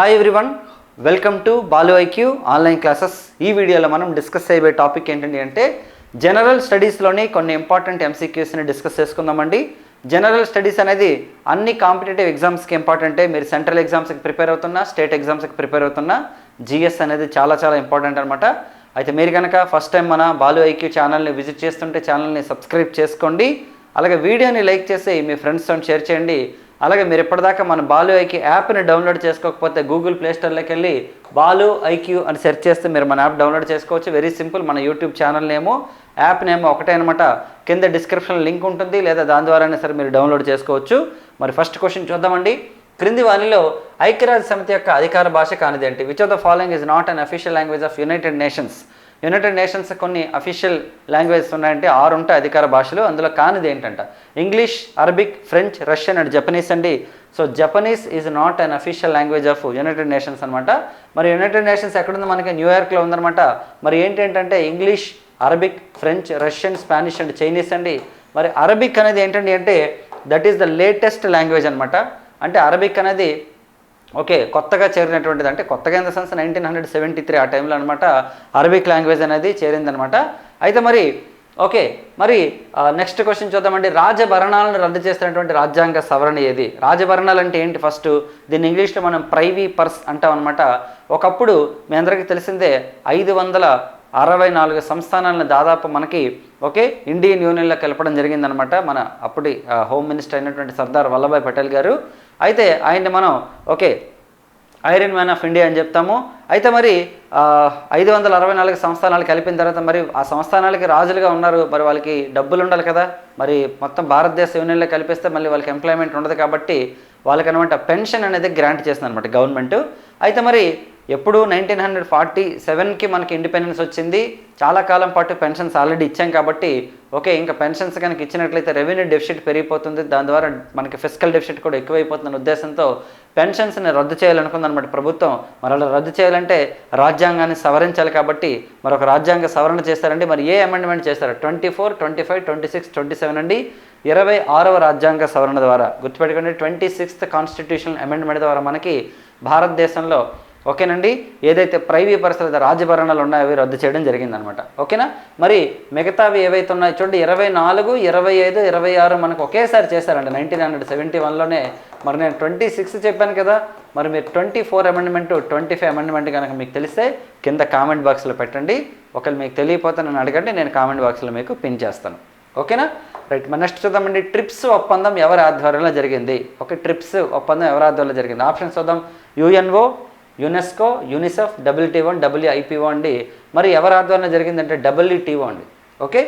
Hi everyone welcome to Balu IQ online classes ఈ వీడియోలో మనం డిస్కస్ చేయబోయే టాపిక్ ఏంటండి అంటే జనరల్ స్టడీస్లోని కొన్ని ఇంపార్టెంట్ ఎంసీక్యూస్ని డిస్కస్ చేసుకుందామండి. జనరల్ స్టడీస్ అనేది అన్ని కాంపిటేటివ్ ఎగ్జామ్స్కి ఇంపార్టెంటే మీరు సెంట్రల్ ఎగ్జామ్స్కి ప్రిపేర్ అవుతున్నా స్టేట్ ఎగ్జామ్స్కి ప్రిపేర్ అవుతున్నా జిఎస్ అనేది చాలా చాలా ఇంపార్టెంట్ అనమాట అయితే మీరు కనుక ఫస్ట్ టైం మన బాలు ఐక్యూ ఛానల్ని విజిట్ చేస్తుంటే ఛానల్ని సబ్స్క్రైబ్ చేసుకోండి. అలాగే వీడియోని లైక్ చేసి మీ ఫ్రెండ్స్తో షేర్ చేయండి. అలాగే మీరు ఇప్పటిదాకా మన బాలు ఐక్యూ యాప్ని డౌన్లోడ్ చేసుకోకపోతే గూగుల్ ప్లేస్టోర్లోకి వెళ్ళి బాలు ఐక్యూ అని సెర్చ్ చేస్తే మీరు మన యాప్ డౌన్లోడ్ చేసుకోవచ్చు. వెరీ సింపుల్ మన యూట్యూబ్ ఛానల్ నేమో యాప్ నేమో ఒకటే అనమాట కింద డిస్క్రిప్షన్ లింక్ ఉంటుంది లేదా దాని ద్వారానే సరే మీరు డౌన్లోడ్ చేసుకోవచ్చు. మరి ఫస్ట్ క్వశ్చన్ చూద్దామండి. క్రింది వాణిలో ఐక్యరాజ్య సమితి యొక్క అధికార భాష కానిదేంటి? Which of the following is not an official language of United Nations United Nations కొన్ని అఫీషియల్ లాంగ్వేజెస్ ఉన్నాయంటే ఆరు ఉంటాయి అధికార భాషలు. అందులో కానిది ఏంటంట? English Arabic French Russian and Japanese అండి. So Japanese is not an official language of United Nations అనమాట మరి యునైటెడ్ నేషన్స్ ఎక్కడుంది మనకి? న్యూయార్క్లో ఉందన్నమాట. మరి ఏంటి ఏంటంటే English Arabic French Russian Spanish and Chinese అండి. మరి అరబిక్ అనేది ఏంటండి అంటే that is the latest language అనమాట అంటే అరబిక్ అనేది ఓకే కొత్తగా చేరినటువంటిది అంటే కొత్తగా in the sense nineteen hundred seventy three ఆ టైంలో అనమాట అరబిక్ లాంగ్వేజ్ అనేది చేరిందనమాట అయితే మరి ఓకే మరి నెక్స్ట్ క్వశ్చన్ చూద్దామండి. రాజభరణాలను రద్దు చేసినటువంటి రాజ్యాంగ సవరణ ఏది? రాజభరణాలు అంటే ఏంటి? ఫస్ట్ దీన్ని ఇంగ్లీష్లో మనం ప్రైవీ పర్స్ అంటాం అనమాట ఒకప్పుడు మీ అందరికీ తెలిసిందే ఐదు వందల అరవై నాలుగు సంస్థానాలను దాదాపు మనకి ఓకే ఇండియన్ యూనియన్లో కలపడం జరిగిందనమాట మన అప్పటి హోమ్ మినిస్టర్ అయినటువంటి సర్దార్ వల్లభాయ్ పటేల్ గారు. అయితే ఆయన్ని మనం okay iron man of India అని చెప్తాము. అయితే మరి ఐదు వందల అరవై నాలుగు సంస్థానాలు కలిపిన తర్వాత మరి ఆ సంస్థానాలకి రాజులుగా ఉన్నారు. మరి వాళ్ళకి డబ్బులు ఉండాలి కదా. మరి మొత్తం భారతదేశ యూనియన్లో కలిపిస్తే మళ్ళీ వాళ్ళకి ఎంప్లాయ్మెంట్ ఉండదు కాబట్టి వాళ్ళకి అనమాట పెన్షన్ అనేది గ్రాంట్ చేసింది అనమాట గవర్నమెంట్. అయితే మరి ఎప్పుడు నైన్టీన్ హండ్రెడ్ ఫార్టీ సెవెన్కి మనకి ఇండిపెండెన్స్ వచ్చింది. చాలా కాలం పాటు పెన్షన్స్ ఆల్రెడీ ఇచ్చాం కాబట్టి ఓకే ఇంకా పెన్షన్స్ కనుక ఇచ్చినట్లయితే రెవెన్యూ డెఫిసిట్ పెరిగిపోతుంది. దాని ద్వారా మనకి ఫిజికల్ డెఫిసిట్ కూడా ఎక్కువైపోతున్న ఉద్దేశంతో పెన్షన్స్ని రద్దు చేయాలనుకుందనమాట ప్రభుత్వం. మరి అలా రద్దు చేయాలంటే రాజ్యాంగాన్ని సవరించాలి కాబట్టి మరి ఒక రాజ్యాంగ సవరణ చేస్తారండి. మరి ఏ అమెండ్మెంట్ చేస్తారు? Twenty four twenty five twenty six twenty seven అండి. ఇరవై ఆరవ రాజ్యాంగ సవరణ ద్వారా గుర్తుపెట్టుకోండి. ట్వంటీ సిక్స్త్ కాన్స్టిట్యూషన్ అమెండ్మెంట్ ద్వారా మనకి భారతదేశంలో ఓకేనండి? ఏదైతే ప్రైవీ పరిస్థితి రాజభరణాలు ఉన్నాయో అవి రద్దు చేయడం జరిగిందనమాట. ఓకేనా? మరి మిగతావి ఏవైతే ఉన్నాయో చూడండి ఇరవై నాలుగు ఇరవై ఐదు ఇరవై ఆరు మనకు ఒకేసారి చేశారండి. నైన్టీన్ హండ్రెడ్ సెవెంటీ వన్లోనే మరి నేను ట్వంటీ సిక్స్ చెప్పాను కదా మరి మీరు twenty four amendment twenty five amendment కనుక మీకు తెలిస్తే కింద కామెంట్ బాక్స్లో పెట్టండి. ఒకవేళ మీకు తెలియకపోతే నన్ను అడగండి నేను కామెంట్ బాక్స్లో మీకు పిన్ చేస్తాను. ఓకేనా? రైట్ మరి నెక్స్ట్ చూద్దామండి. ట్రిప్స్ ఒప్పందం ఎవరి ఆధ్వర్యంలో జరిగింది? ఓకే ట్రిప్స్ ఒప్పందం ఎవరి ఆధ్వర్యంలో జరిగింది? ఆప్షన్స్ చూద్దాం. UNO UNESCO UNICEF WTO WIPO అండి. మరి ఎవరి ఆధ్వర్యంలో జరిగిందంటే డబ్ల్యూటీఓ అండి. ఓకే?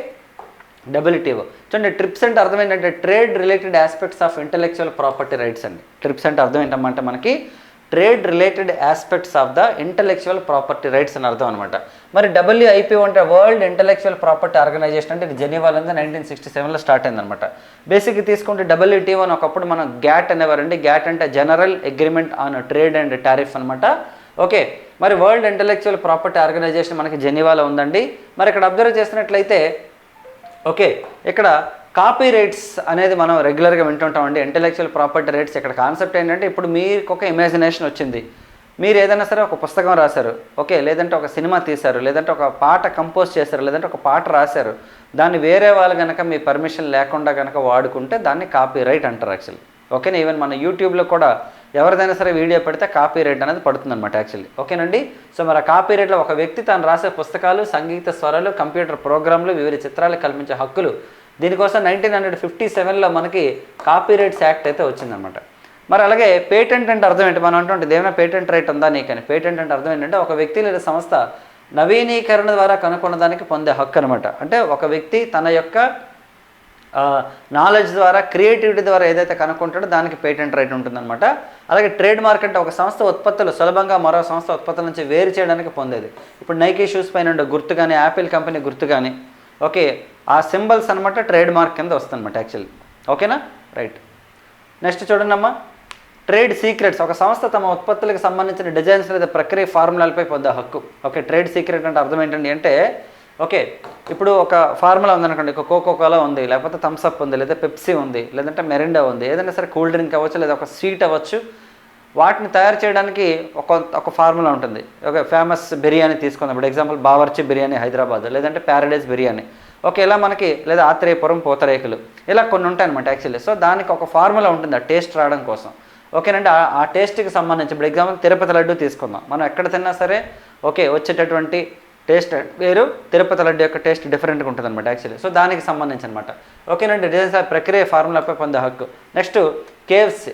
డబ్ల్యూటీఓ చూడండి ట్రిప్స్ అంటే అర్థం ఏంటంటే trade related aspects of intellectual property rights అండి. ట్రిప్స్ అంటే అర్థం ఏంటమ్మంటే మనకి trade related aspects of the intellectual property rights అని అర్థం అనమాట మరి డబ్ల్యూఐపీఓ అంటే వరల్డ్ ఇంటలెక్చువల్ ప్రాపర్టీ ఆర్గనైజేషన్ అంటే ఇది జెనీవాలో నైన్టీన్ సిక్స్టీ సెవెన్లో స్టార్ట్ అయిందనమాట బేసిక్గా తీసుకుంటే డబ్ల్యూటీ అని ఒకప్పుడు మనం గ్యాట్ అనేవారండి గ్యాట్ అంటే general agreement on trade and tariff అనమాట ఓకే మరి వరల్డ్ ఇంటలెక్చువల్ ప్రాపర్టీ ఆర్గనైజేషన్ మనకి జెనీవాలో ఉందండి. మరి ఇక్కడ అబ్జర్వ్ చేసినట్లయితే ఓకే ఇక్కడ కాపీ రైట్స్ అనేది మనం రెగ్యులర్గా వింటుంటామండి. ఇంటెలెక్చువల్ ప్రాపర్టీ రైట్స్ ఇక్కడ కాన్సెప్ట్ ఏంటంటే ఇప్పుడు మీకు ఒక ఇమాజినేషన్ వచ్చింది. మీరు ఏదైనా సరే ఒక పుస్తకం రాశారు ఓకే లేదంటే ఒక సినిమా తీశారు లేదంటే ఒక పాట కంపోజ్ చేశారు లేదంటే ఒక పాట రాశారు దాన్ని వేరే వాళ్ళు కనుక మీ పర్మిషన్ లేకుండా కనుక వాడుకుంటే దాన్ని కాపీ రైట్ అంటారు యాక్చువల్లీ ఓకేనా? ఈవెన్ మన యూట్యూబ్లో కూడా ఎవరిదైనా సరే వీడియో పెడితే కాపీ రైట్ అనేది పడుతుంది అనమాట యాక్చువల్లీ ఓకేనండి? సో మరి ఆ కాపీ రైట్లో ఒక వ్యక్తి తాను రాసే పుస్తకాలు సంగీత స్వరాలు కంప్యూటర్ ప్రోగ్రాంలు వివిధ చిత్రాలు కల్పించే హక్కులు. దీనికోసం నైన్టీన్ హండ్రెడ్ ఫిఫ్టీ సెవెన్లో మనకి కాపీ రైట్స్ యాక్ట్ అయితే వచ్చిందనమాట మరి అలాగే పేటెంట్ అంటే అర్థం ఏంటి? మనం అంటుంటే ఏమైనా పేటెంట్ రైట్ ఉందా నీకని పేటెంట్ అంటే అర్థం ఏంటంటే ఒక వ్యక్తి లేదా సంస్థ నవీనీకరణ ద్వారా కనుక్కున్న దానికి పొందే హక్కు అనమాట అంటే ఒక వ్యక్తి తన యొక్క నాలెడ్జ్ ద్వారా క్రియేటివిటీ ద్వారా ఏదైతే కనుక్కుంటాడో దానికి పేటెంట్ రైట్ ఉంటుందన్నమాట. అలాగే ట్రేడ్ మార్క్ అంటే ఒక సంస్థ ఉత్పత్తులు సులభంగా మరో సంస్థ ఉత్పత్తుల నుంచి వేరు చేయడానికి పొందేది. ఇప్పుడు నైకీ షూస్ పైన ఉండే గుర్తు కానీ యాపిల్ కంపెనీ గుర్తు కానీ ఓకే ఆ సింబల్స్ అనమాట ట్రేడ్ మార్క్ కింద వస్తుందన్నమాట యాక్చువల్లీ ఓకేనా రైట్ నెక్స్ట్ చూడండి అమ్మా ట్రేడ్ సీక్రెట్స్ ఒక సంస్థ తమ ఉత్పత్తులకు సంబంధించిన డిజైన్స్ లేదా ప్రక్రియ ఫార్ములాలపై పొందే హక్కు. ఓకే ట్రేడ్ సీక్రెట్ అంటే అర్థం ఏంటండి అంటే ఓకే ఇప్పుడు ఒక ఫార్ములా ఉందనుకోండి ఒక కోకో కోలా ఉంది లేకపోతే థమ్స్అప్ ఉంది లేదా పెప్సీ ఉంది లేదంటే మెరిండా ఉంది ఏదైనా సరే కూల్ డ్రింక్ అవ్వచ్చు లేదా ఒక స్వీట్ అవ్వచ్చు వాటిని తయారు చేయడానికి ఒక ఒక ఫార్ములా ఉంటుంది. ఒక ఫేమస్ బిర్యానీ తీసుకుందాం. ఇప్పుడు ఎగ్జాంపుల్ బావర్చి బిర్యానీ హైదరాబాద్ లేదంటే ప్యారడైజ్ బిర్యానీ. ఓకే ఇలా మనకి లేదా ఆత్రేయపురం పూతరేకులు ఇలా కొన్ని ఉంటాయన్నమాట యాక్చువల్లీ సో దానికి ఒక ఫార్ములా ఉంటుంది ఆ టేస్ట్ రావడం కోసం. ఓకేనండి ఆ- ఆ టేస్ట్కి సంబంధించి ఇప్పుడు ఎగ్జాంపుల్ తిరుపతి లడ్డు తీసుకుందాం. మనం ఎక్కడ తిన్నా సరే ఓకే వచ్చేటటువంటి టేస్ట్ వేరు తిరుపతి లడ్డు యొక్క టేస్ట్ డిఫరెంట్గా ఉంటుంది అనమాట యాక్చువల్లీ సో దానికి సంబంధించి అనమాట ఓకేనండి డిజైన్స్ ప్రక్రియ ఫార్ములాపై పొందే హక్కు. నెక్స్ట్ కేఎఫ్సి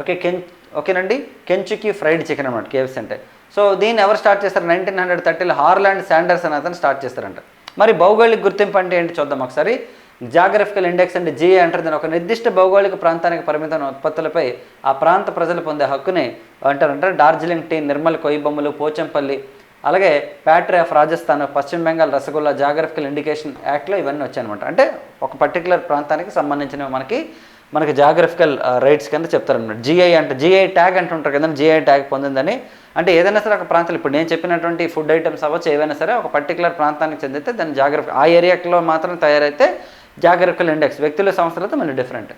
ఓకే కెన్ ఓకేనండి కెంచుకి ఫ్రైడ్ చికెన్ అనమాట కేఎఫ్సి అంటే. సో దీన్ని ఎవరు స్టార్ట్ చేస్తారు? నైన్టీన్ హండ్రెడ్ థర్టీలో హార్లాండ్ శాండర్స్ అని అతను స్టార్ట్ చేస్తారంట. మరి భౌగోళిక గుర్తింపు అంటే ఏంటి చూద్దాం ఒకసారి. జాగ్రఫికల్ ఇండెక్స్ అంటే జిఏ అంటారు. దాని ఒక నిర్దిష్ట భౌగోళిక ప్రాంతానికి పరిమితమైన ఉత్పత్తులపై ఆ ప్రాంత ప్రజలు పొందే హక్కుని అంటారంటారు డార్జిలింగ్ టీ నిర్మల్ కొయ్యి బొమ్మలు పోచంపల్లి అలాగే ప్యాట్రీ ఆఫ్ రాజస్థాన్ పశ్చిమ బెంగాల్ రసగుల్లా జాగ్రఫికల్ ఇండికేషన్ యాక్ట్లో ఇవన్నీ వచ్చాయన్నమాట. అంటే ఒక పర్టికులర్ ప్రాంతానికి సంబంధించినవి మనకి మనకి జాగ్రఫికల్ రైట్స్ కింద చెప్తారనమాట జిఐ అంటే జిఐ ట్యాగ్ అంటుంటారు కదండి జిఐ ట్యాగ్ పొందిందని. అంటే ఏదైనా సరే ఒక ప్రాంతాలు ఇప్పుడు నేను చెప్పినటువంటి ఫుడ్ ఐటమ్స్ అవ్వచ్చు ఏవైనా సరే ఒక పర్టికులర్ ప్రాంతానికి చెందితే దాని జాగ్రఫీ ఆ ఏరియాలో మాత్రం తయారైతే జాగ్రఫికల్ ఇండెక్స్. వ్యక్తుల సంస్థలతో మళ్ళీ డిఫరెంట్.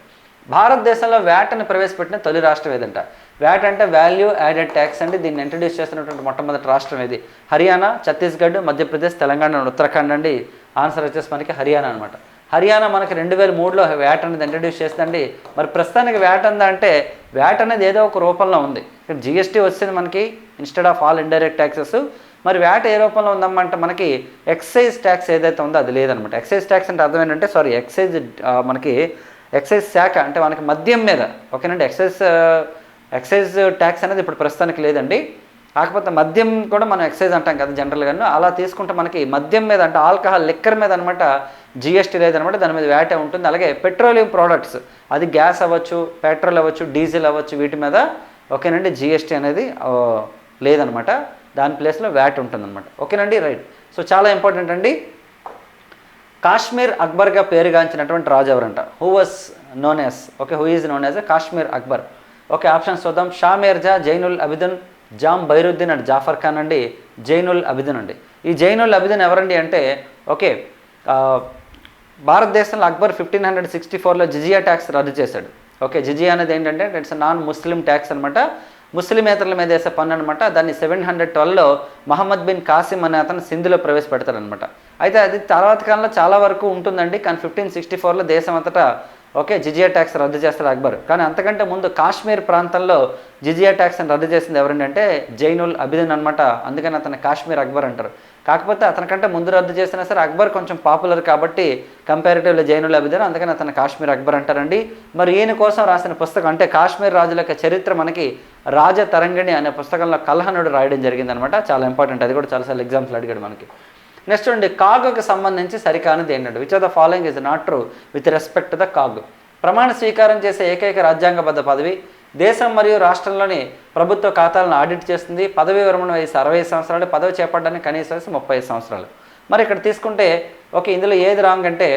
భారతదేశంలో వ్యాట్ని ప్రవేశపెట్టిన తొలి రాష్ట్రం ఏదంట? వ్యాట్ అంటే వాల్యూ యాడెడ్ ట్యాక్స్ అంటే దీన్ని ఇంట్రడ్యూస్ చేస్తున్నటువంటి మొట్టమొదటి రాష్ట్రం ఇది. హర్యానా ఛత్తీస్గఢ్ మధ్యప్రదేశ్ తెలంగాణ ఉత్తరాఖండ్ అండి. ఆన్సర్ వచ్చేసి మనకి హర్యానా అనమాట హర్యానా మనకి రెండు వేల మూడులో వ్యాట్ అనేది ఇంట్రడ్యూస్ చేస్తుందండి మరి ప్రస్తుతానికి వ్యాట్ ఉందా అంటే వ్యాట్ అనేది ఏదో ఒక రూపంలో ఉంది. జిఎస్టీ వచ్చింది మనకి instead of all indirect taxes మరి వ్యాట్ ఏ రూపంలో ఉందమ్మంటే మనకి ఎక్సైజ్ ట్యాక్స్ ఏదైతే ఉందో అది లేదనమాట ఎక్సైజ్ ట్యాక్స్ అంటే అర్థం ఏంటంటే సారీ ఎక్సైజ్ మనకి ఎక్సైజ్ శాఖ అంటే మనకి మద్యం మీద ఓకేనండి? ఎక్సైజ్ ఎక్సైజ్ ట్యాక్స్ అనేది ఇప్పుడు ప్రస్తుతానికి లేదండి. కాకపోతే మద్యం కూడా మనం ఎక్సైజ్ అంటాం కదా జనరల్గాను అలా తీసుకుంటే మనకి మద్యం మీద అంటే ఆల్కహాల్ లిక్కర్ మీద అనమాట జిఎస్టీ లేదనమాట దాని మీద వ్యాటే ఉంటుంది. అలాగే పెట్రోలియం ప్రోడక్ట్స్. అది గ్యాస్ అవ్వచ్చు పెట్రోల్ అవ్వచ్చు డీజిల్ అవ్వచ్చు వీటి మీద ఓకేనండి జిఎస్టీ అనేది లేదనమాట దాని ప్లేస్లో వ్యాట్ ఉంటుందన్నమాట. ఓకేనండి? రైట్. సో చాలా ఇంపార్టెంట్ అండి. కాశ్మీర్ అక్బర్గా పేరుగాంచినటువంటి రాజు ఎవరంట? Who was known as okay who is known as Kashmir Akbar. Okay options చూద్దాం. షా మీర్జా జైనుల్ అబిదున్ జామ్ బైరుద్దీన్ అండ్ జాఫర్ ఖాన్ అండి. జైనుల్ అబిదున్ అండి. ఈ జైనుల్ అబిదున్ ఎవరండి అంటే ఓకే భారతదేశంలో అక్బర్ ఫిఫ్టీన్ హండ్రెడ్ సిక్స్టీ ఫోర్లో జిజియా ట్యాక్స్ రద్దు చేశాడు. ఓకే జిజియా అనేది ఏంటంటే ఇట్స్ నాన్ ముస్లిం ట్యాక్స్ అనమాట ముస్లిమేతరుల మీద వేసే పన్ను అనమాట దాన్ని సెవెన్ హండ్రెడ్ ట్వెల్వ్లో మహమ్మద్ బిన్ కాసిం అనే అతను సింధులో ప్రవేశపెడతాడనమాట అయితే అది తర్వాత కాలంలో చాలా వరకు ఉంటుందండి. కానీ ఫిఫ్టీన్ సిక్స్టీ ఫోర్లో దేశం అంతటా ఓకే జిజియా ట్యాక్స్ రద్దు చేస్తాడు అక్బర్. కానీ అంతకంటే ముందు కాశ్మీర్ ప్రాంతంలో జిజియా ట్యాక్స్ని రద్దు చేసింది ఎవరంటే జైనుల్ అభిదన్ అనమాట అందుకని అతను కాశ్మీర్ అక్బర్ అంటారు. కాకపోతే అతనికంటే ముందు రద్దు చేసినా సరే అక్బర్ కొంచెం పాపులర్ కాబట్టి కంపారిటివ్లీ జైనుల్ అభిదన్ అందుకని అతను కాశ్మీర్ అక్బర్ అంటారండి. మరి ఈయన కోసం రాసిన పుస్తకం అంటే కాశ్మీర్ రాజుల యొక్క చరిత్ర మనకి రాజ తరంగిణి అనే పుస్తకంలో కల్హనుడు రాయడం జరిగిందనమాట చాలా ఇంపార్టెంట్ అది కూడా చాలాసార్లు ఎగ్జామ్స్లో అడిగాడు మనకి. నెక్స్ట్ అండి కాగ్కి సంబంధించి సరికానిది ఏంటంటే which of the following is not true with respect the CAG? ప్రమాణ స్వీకారం చేసే ఏకైక రాజ్యాంగబద్ధ పదవి దేశం మరియు రాష్ట్రంలోని ప్రభుత్వ ఖాతాలను ఆడిట్ చేస్తుంది పదవి విరమణ వయసు అరవై సంవత్సరాలు పదవి చేపట్టడానికి కనీస వయసు ముప్పై సంవత్సరాలు. మరి ఇక్కడ తీసుకుంటే ఓకే ఇందులో ఏది రాంగ్ అంటే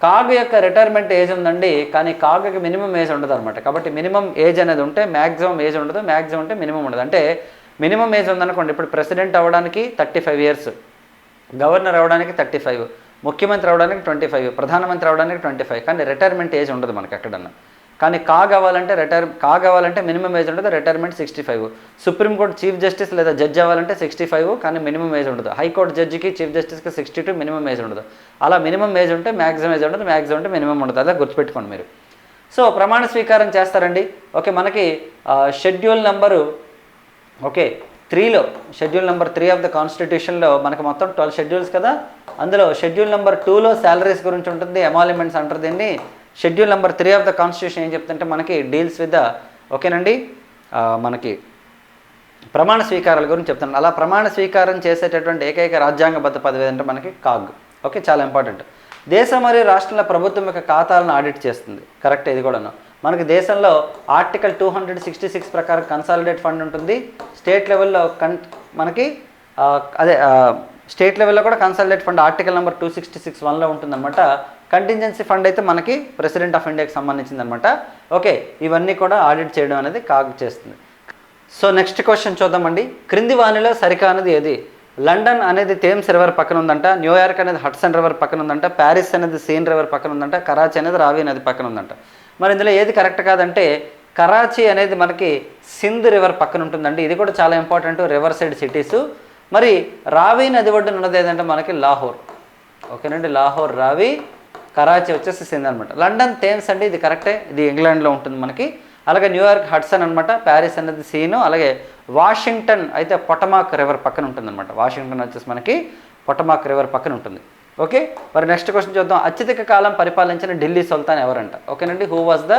కాగ్ యొక్క రిటైర్మెంట్ ఏజ్ ఉందండి కానీ కాగ్కి మినిమం ఏజ్ ఉండదు అనమాట కాబట్టి మినిమం ఏజ్ అనేది ఉంటే మ్యాక్సిమం ఏజ్ ఉండదు మ్యాక్సిమం అంటే మినిమం ఉండదు. అంటే మినిమం ఏజ్ ఉందనుకోండి ఇప్పుడు ప్రెసిడెంట్ అవ్వడానికి థర్టీ ఫైవ్ ఇయర్స్ గవర్నర్ అవడానికి థర్టీ ఫైవ్ ముఖ్యమంత్రి అవడానికి ట్వంటీ ఫైవ్ ప్రధానమంత్రి అవడానికి ట్వంటీ ఫైవ్. కానీ రిటైర్మెంట్ ఏజ్ ఉండదు మనకి ఎక్కడన్నా. కానీ కావాలంటే రిటైర్ కావాలంటే మినిమం ఏజ్ ఉండదు retirement sixty five supreme court chief justice లేదా జడ్జ్ అవ్వాలంటే సిక్స్టీ ఫైవ్ కానీ మినిమం ఏజ్ ఉండదు. హైకోర్టు జడ్జికి చీఫ్ జస్టిస్కి సిక్స్టీ టూ మినిమం ఏజ్ ఉండదు. అలా మినిమం ఏజ్ ఉంటే మ్యాక్సిమం ఏజ్ ఉండదు మ్యాక్సిమం ఉంటే మినిమం ఉండదు. అలా గుర్తుపెట్టుకోండి మీరు. సో ప్రమాణ స్వీకారం చేస్తారండి. ఓకే మనకి షెడ్యూల్ నెంబరు ఓకే త్రీలో schedule number three of the కాన్స్టిట్యూషన్లో మనకి మొత్తం ట్వెల్వ్ షెడ్యూల్స్ కదా? అందులో షెడ్యూల్ నెంబర్ టూలో శాలరీస్ గురించి ఉంటుంది ఎమాలిమెంట్స్ అంటారు దీన్ని. Schedule number three of the constitution ఏం చెప్తుంటే మనకి డీల్స్ విత్ ద ఓకేనండి? మనకి ప్రమాణ స్వీకారాల గురించి చెప్తాను అలా ప్రమాణ స్వీకారం చేసేటటువంటి ఏకైక రాజ్యాంగబద్ధ పదవి అంటే మనకి కాగ్. ఓకే చాలా ఇంపార్టెంట్. దేశం మరియు రాష్ట్రంలో ప్రభుత్వం యొక్క ఖాతాలను ఆడిట్ చేస్తుంది. కరెక్ట్ ఇది కూడాను. మనకి దేశంలో article two hundred sixty six ప్రకారం కన్సాలిడేట్ ఫండ్ ఉంటుంది. స్టేట్ లెవెల్లో కన్ మనకి అదే స్టేట్ లెవెల్లో కూడా consolidate fund article number two sixty six వన్లో ఉంటుందన్నమాట. కంటింజెన్సీ ఫండ్ అయితే మనకి ప్రెసిడెంట్ ఆఫ్ ఇండియాకి సంబంధించిందనమాట ఓకే ఇవన్నీ కూడా ఆడిట్ చేయడం అనేది కాగ్ చేస్తుంది. సో నెక్స్ట్ క్వశ్చన్ చూద్దామండి. క్రింది వానిలో సరికానది ఏది? లండన్ అనేది థేమ్స్ రివర్ పక్కన ఉందంట. న్యూయార్క్ అనేది హట్సన్ రివర్ పక్కన ఉందంట. ప్యారిస్ అనేది సీన్ రివర్ పక్కన ఉందంట. కరాచీ అనేది రావి నది పక్కన ఉందంట. మరి ఇందులో ఏది కరెక్ట్ కాదంటే కరాచీ అనేది మనకి సింధ్ రివర్ పక్కన ఉంటుందండి. ఇది కూడా చాలా ఇంపార్టెంట్ రివర్ సైడ్ సిటీస్. మరి రావి నది ఒడ్డున ఉన్నది ఏదంటే మనకి లాహోర్. ఓకేనండి? లాహోర్ రావి కరాచీ వచ్చేసి సింధ్ అనమాట లండన్ థేమ్స్ అండి ఇది కరెక్టే. ఇది ఇంగ్లాండ్లో ఉంటుంది మనకి. అలాగే న్యూయార్క్ హడ్సన్ అనమాట ప్యారిస్ అనేది సీను. అలాగే వాషింగ్టన్ అయితే పొటమాక్ రివర్ పక్కన ఉంటుందన్నమాట. వాషింగ్టన్ వచ్చేసి మనకి పొటమాక్ రివర్ పక్కన ఉంటుంది. ఓకే? మరి నెక్స్ట్ క్వశ్చన్ చూద్దాం. అత్యధిక కాలం పరిపాలించిన ఢిల్లీ సుల్తాన్ ఎవరంట? ఓకేనండి? Who was the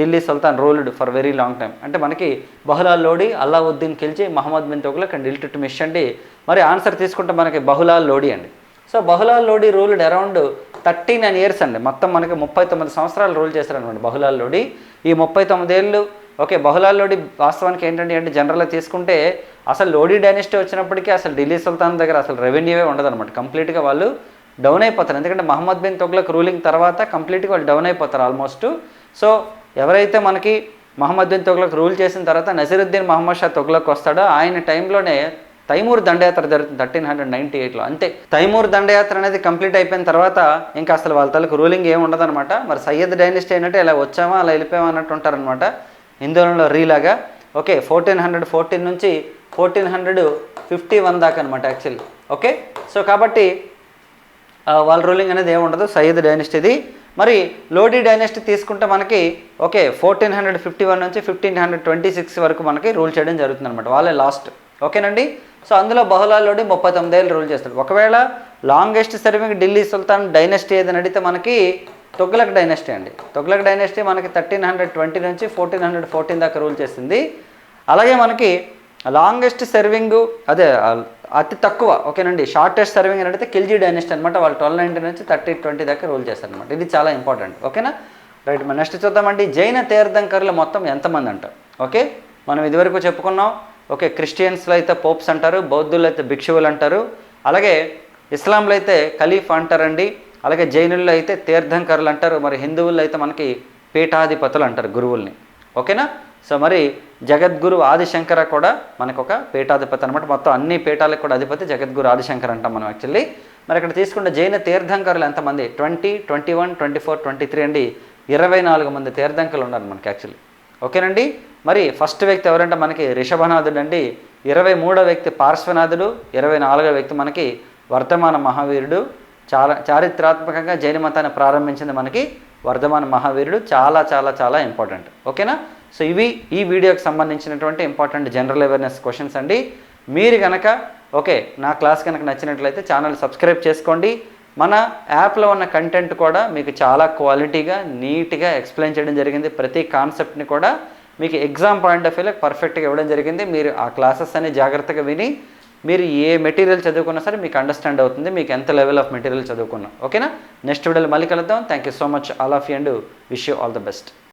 Delhi sultan ruled for very long time అంటే మనకి బహులాల్ లోడి అల్లావుద్దీన్ ఖిల్జీ మహమ్మద్ బిన్ తుగ్లక్ అండ్ ఇల్టుట్ మిష్ అండి. మరి ఆన్సర్ తీసుకుంటే మనకి బహులాల్ లోడి అండి. So Bahlul Lodi ruled around thirty nine years అండి. మొత్తం మనకి ముప్పై తొమ్మిది సంవత్సరాలు రూల్ చేశారనమాట బహులాల్ లోడి. ఈ ముప్పై తొమ్మిదేళ్ళు ఓకే బహులాల్ లోడి వాస్తవానికి ఏంటంటే అంటే జనరల్గా తీసుకుంటే అసలు లోడీ డైనెస్టీ వచ్చినప్పటికీ అసలు ఢిల్లీ సుల్తాన్ దగ్గర అసలు రెవెన్యూవే ఉండదన్నమాట. కంప్లీట్గా వాళ్ళు డౌన్ అయిపోతారు. ఎందుకంటే మహమ్మద్ బిన్ తొగ్లక్ రూలింగ్ తర్వాత కంప్లీట్గా వాళ్ళు డౌన్ అయిపోతారు ఆల్మోస్ట్ సో ఎవరైతే మనకి మహమ్మద్ బిన్ తొగ్లక్ రూల్ చేసిన తర్వాత నజరుద్దీన్ మహమ్మద్ షా తొగ్లక్ వస్తాడో ఆయన టైంలోనే తైమూర్ దండయాత్ర జరుగుతుంది థర్టీన్ హండ్రెడ్ నైంటీ ఎయిట్లో అంతే. తైమూర్ దండయాత్ర అనేది కంప్లీట్ అయిపోయిన తర్వాత ఇంకా అసలు వాళ్ళ తలకు రూలింగ్ ఏమి ఉండదన్నమాట. మరి సయ్యద్ డైనెస్టీ అయినట్టు ఇలా వచ్చామా అలా వెళ్ళిపోయామా అన్నట్టు ఉంటారనమాట హిందువులలో రీలాగా ఓకే ఫోర్టీన్ హండ్రెడ్ ఫోర్టీన్ నుంచి ఫోర్టీన్ హండ్రెడ్ ఫిఫ్టీ వన్ దాకా అనమాట యాక్చువల్లీ ఓకే? సో కాబట్టి వాళ్ళ రూలింగ్ అనేది ఏముండదు? సయ్యద్ డైనెస్టీది. మరి లోడీ డైనెస్టీ తీసుకుంటే మనకి okay fourteen hundred fifty one నుంచి ఫిఫ్టీన్ హండ్రెడ్ ట్వంటీ సిక్స్ వరకు మనకి రూల్ చేయడం జరుగుతుంది అనమాట వాళ్ళే లాస్ట్. ఓకేనండి? సో అందులో బహుళాల్ లోడి ముప్పై తొమ్మిదేళ్ళు రూల్ చేస్తాడు ఒకవేళ longest serving Delhi sultan dynasty ఏదని అడిగితే మనకి తొగ్లక్ డైనెస్టీ అండి. తొగ్లక్ డైనెస్టీ మనకి థర్టీన్ హండ్రెడ్ ట్వంటీ నుంచి ఫోర్టీన్ హండ్రెడ్ ఫోర్టీన్ దాకా రూల్ చేసింది. అలాగే మనకి లాంగెస్ట్ సర్వింగ్ అదే అతి తక్కువ ఓకేనండి. షార్టెస్ట్ సర్వింగ్ అని అడిగితే కిల్జీ డైనెస్ట్ అనమాట వాళ్ళు ట్వెల్వ్ నైన్టీ నుంచి థర్టీ ట్వంటీ దాకా రూల్ చేస్తారు అనమాట ఇది చాలా ఇంపార్టెంట్ ఓకేనా? రైట్ మన నెక్స్ట్ చూద్దామండి. జైన తీర్థంకరులు మొత్తం ఎంతమంది అంటారు ఓకే? మనం ఇదివరకు చెప్పుకున్నాం ఓకే క్రిస్టియన్స్లో అయితే పోప్స్ అంటారు బౌద్ధులు అయితే భిక్షువులు అంటారు. అలాగే ఇస్లాంలో అయితే ఖలీఫ్ అంటారండి. అలాగే జైనుల్లో అయితే తీర్థంకరులు అంటారు. మరి హిందువుల్లో అయితే మనకి పీఠాధిపతులు అంటారు గురువుల్ని ఓకేనా? సో మరి జగద్గురు ఆదిశంకర కూడా మనకు ఒక పీఠాధిపతి అనమాట మొత్తం అన్ని పీఠాలకు కూడా అధిపతి జగద్గురు ఆదిశంకర్ అంటాం మనం యాక్చువల్లీ మరి ఇక్కడ తీసుకుంటే జైన తీర్థంకరులు ఎంతమంది? Twenty twenty one twenty four twenty three అండి. ఇరవై నాలుగు మంది తీర్థంకరులు ఉన్నారు మనకి యాక్చువల్లీ ఓకేనండి? మరి ఫస్ట్ వ్యక్తి ఎవరంటే మనకి రిషభనాథుడు అండి ఇరవై మూడో వ్యక్తి పార్శ్వనాథుడు. ఇరవై నాలుగో వ్యక్తి మనకి వర్తమాన మహావీరుడు. చాలా చారిత్రాత్మకంగా జైన మతాన్ని ప్రారంభించింది మనకి వర్ధమాన మహావీరుడు చాలా చాలా చాలా ఇంపార్టెంట్ ఓకేనా? సో ఇవి ఈ వీడియోకి సంబంధించినటువంటి ఇంపార్టెంట్ జనరల్ అవేర్నెస్ క్వశ్చన్స్ అండి. మీరు కనుక ఓకే నా క్లాస్ కనుక నచ్చినట్లయితే ఛానల్ సబ్స్క్రైబ్ చేసుకోండి. మన యాప్లో ఉన్న కంటెంట్ కూడా మీకు చాలా క్వాలిటీగా నీట్గా ఎక్స్ప్లెయిన్ చేయడం జరిగింది. ప్రతి కాన్సెప్ట్ని కూడా మీకు ఎగ్జామ్ పాయింట్ ఆఫ్ వ్యూలో పర్ఫెక్ట్గా ఇవ్వడం జరిగింది. మీరు ఆ క్లాసెస్ అన్ని జాగ్రత్తగా విని మీరు ఏ మెటీరియల్ చదువుకున్నా సరే మీకు అండర్స్టాండ్ అవుతుంది మీకు ఎంత లెవెల్ ఆఫ్ మెటీరియల్ చదువుకున్నా. ఓకేనా నెక్స్ట్ వీడియోలో మళ్ళీ కలుద్దాం. Thank you so much all of you and wish you all the best